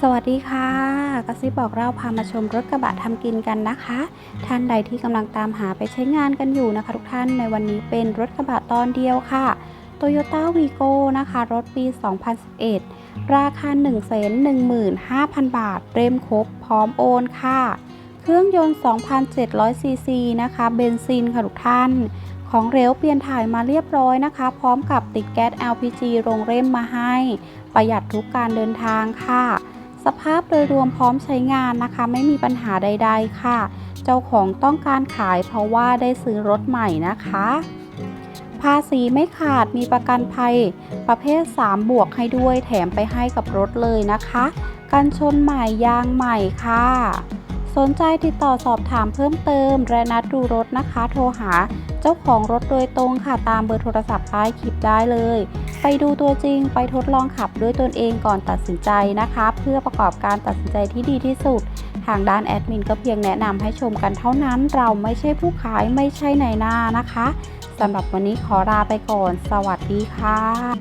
สวัสดีค่ะกระซิบบอกเราพามาชมรถกระบะทำกินกันนะคะ ท่านใดที่กำลังตามหาไปใช้งานกันอยู่นะคะ ทุกท่านในวันนี้เป็นรถกระบะตอนเดียวค่ะ Toyota Vigo นะคะ รถปี 2011 ราคา 1 1 5 0 0 0 บาทเต็มครบพร้อมโอนค่ะ เครื่องยนต์2,700ซีซีนะคะ เบนซินค่ะทุกท่าน ของเหลวเปลี่ยนถ่ายมาเรียบร้อยนะคะ พร้อมกับติดแก๊ส LPG โรงเร่มมาให้ ประหยัดทุกการเดินทางค่ะ สภาพโดยรวมพร้อมใช้งานนะคะ ไม่มีปัญหาใด ๆ ค่ะ เจ้าของต้องการขายเพราะว่าได้ซื้อรถใหม่นะคะ ภาษีไม่ขาดมีประกันภัย ประเภท 3 บวกให้ด้วยแถมไปให้กับรถเลยนะคะ กันชนใหม่ยางใหม่ค่ะ สนใจติดต่อสอบถามเพิ่มเติม และนัดดูรถนะคะ โทรหาเจ้าของรถโดยตรงค่ะตามเบอร์โทรศัพท์ใต้คลิปได้เลย ไปดูตัวจริงไปทดลองขับด้วยตนเองก่อนตัดสินใจนะคะ เพื่อประกอบการตัดสินใจที่ดีที่สุด ทางด้านแอดมินก็เพียงแนะนำให้ชมกันเท่านั้น เราไม่ใช่ผู้ขายไม่ใช่ในหน้านะคะสำหรับวันนี้ขอลาไปก่อน สวัสดีค่ะ